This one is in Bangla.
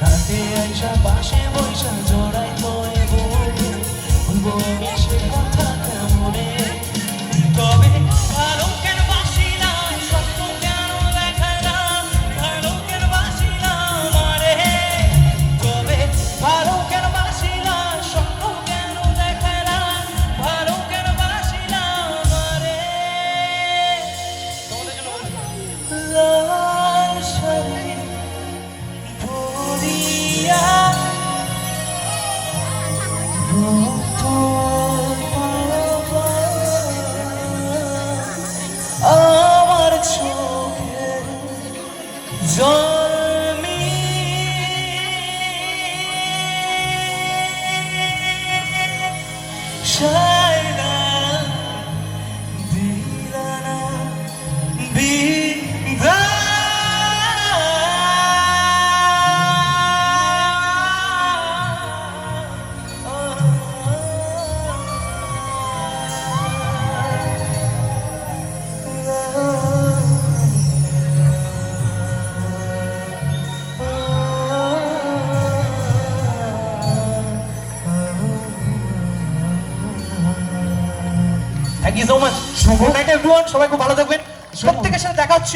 কাটে আইসা পাশে বৈশা জোর 深 থ্যাংক ইউ সো মাচ শুভ নাইট এভরিওয়ান সবাই খুব ভালো থাকবেন। প্রত্যেকের সাথে দেখা হচ্ছে।